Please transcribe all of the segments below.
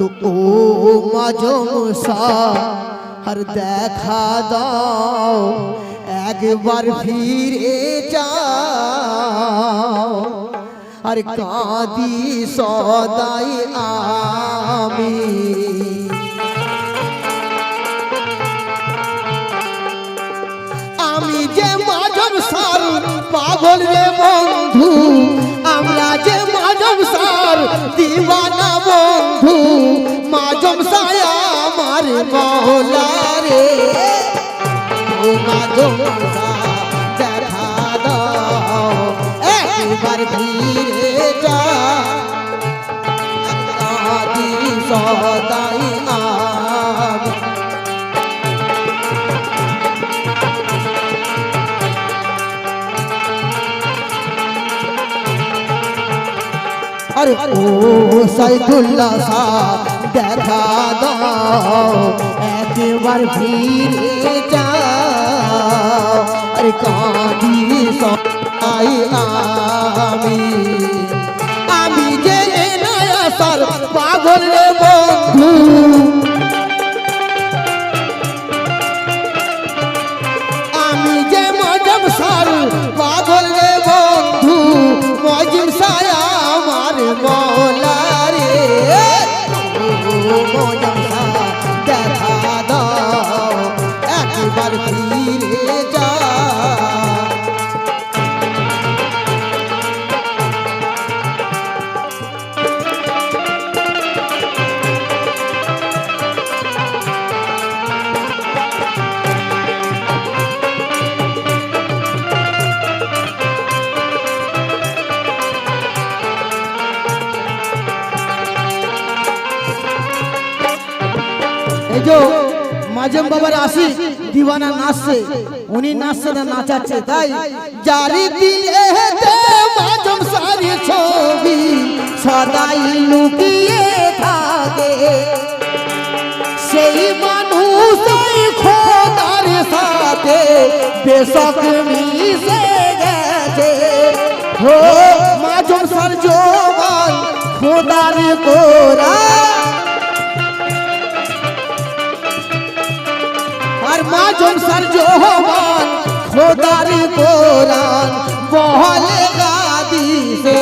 তো ও মাজমসা আর দেখা দাও, একবার ফিরে যাও। আর কাঁদি সদাই আমি। আমি যে মাধব সার পাগল রে বন্ধু, আমরা যে মাধব সার দিওয়ানা বন্ধু মাজম সায়া আমার মহলা রে। মাজম দেখা দাও একবার আরে ও সাইদুল্লাহ সা দেখা দাও, একবার ফিরে যাও। আরে কাঁদি সাই আমি। আমি যে নয়া সার পাগল বন্ধু। এই যে মাজম বাবার আসি দিওয়ানা নাচছে, উনি নাচছে না নাচাচ্ছে, তাই জারি দিলে মাজম সারি ছবি সদাই লুকিয়ে থাকে। সেই মানুষ খোদার সাথে বেশক মিশে গেছে। হো মাজম সার জোবান খোদার কোরা জমসার জোহমান খোদার কোরআন বহলে গাদি সে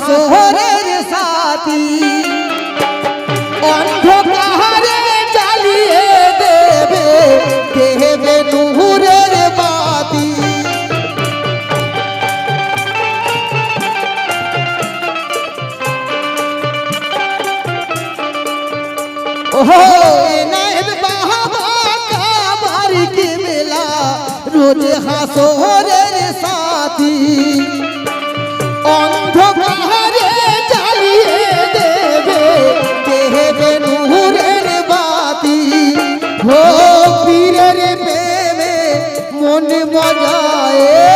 রোজ হাসরের সাথী। যায়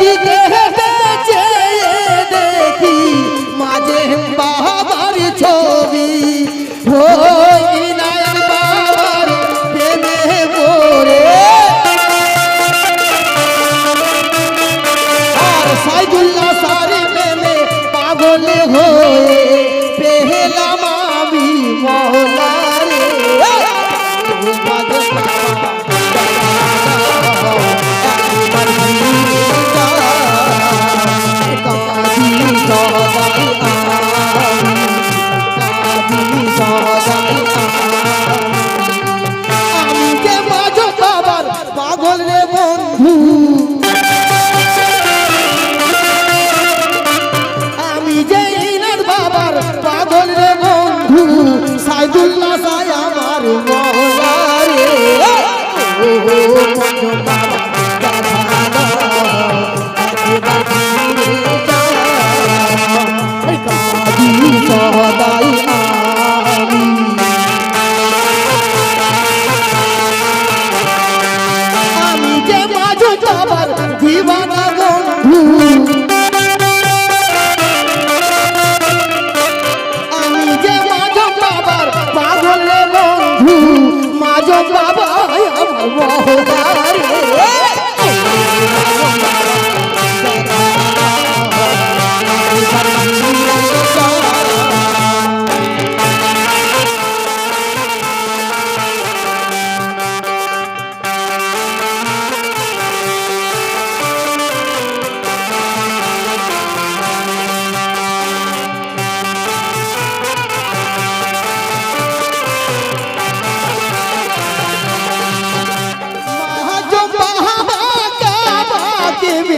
দিকে হেঁটে চেয়ে দেখি, মাঝে ছবি ও ইনায়ার বাবার প্রেমে আর সাইদুল্লাহ সারে প্রেমে পাগল হয়ে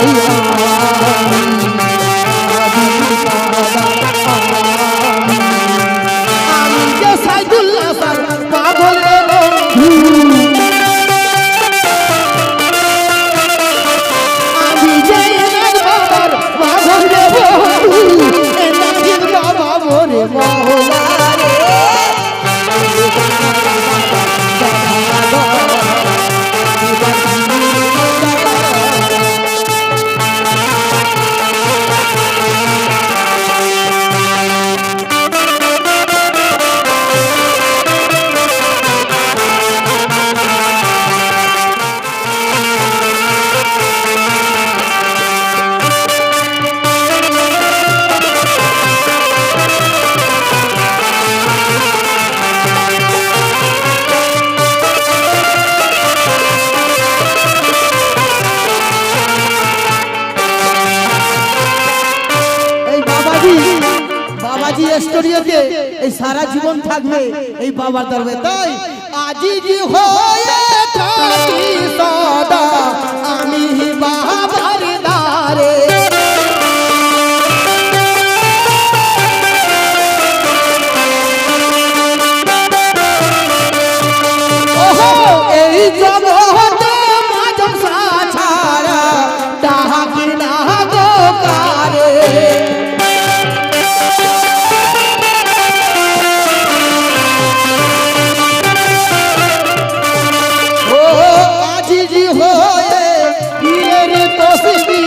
আমি বাবাজি স্টুডিওতে এই সারা জীবন থাকবে এই বাবার দরবে তাই আজি জি হয়ে তসবি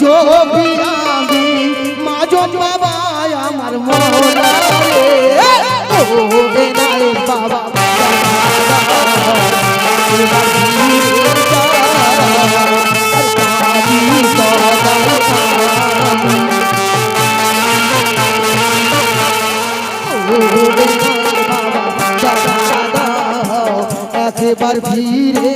জো বিরামি মাজন বাবা আমার মোহলা রে ও বেনাই বাবা একবার ভিড়ে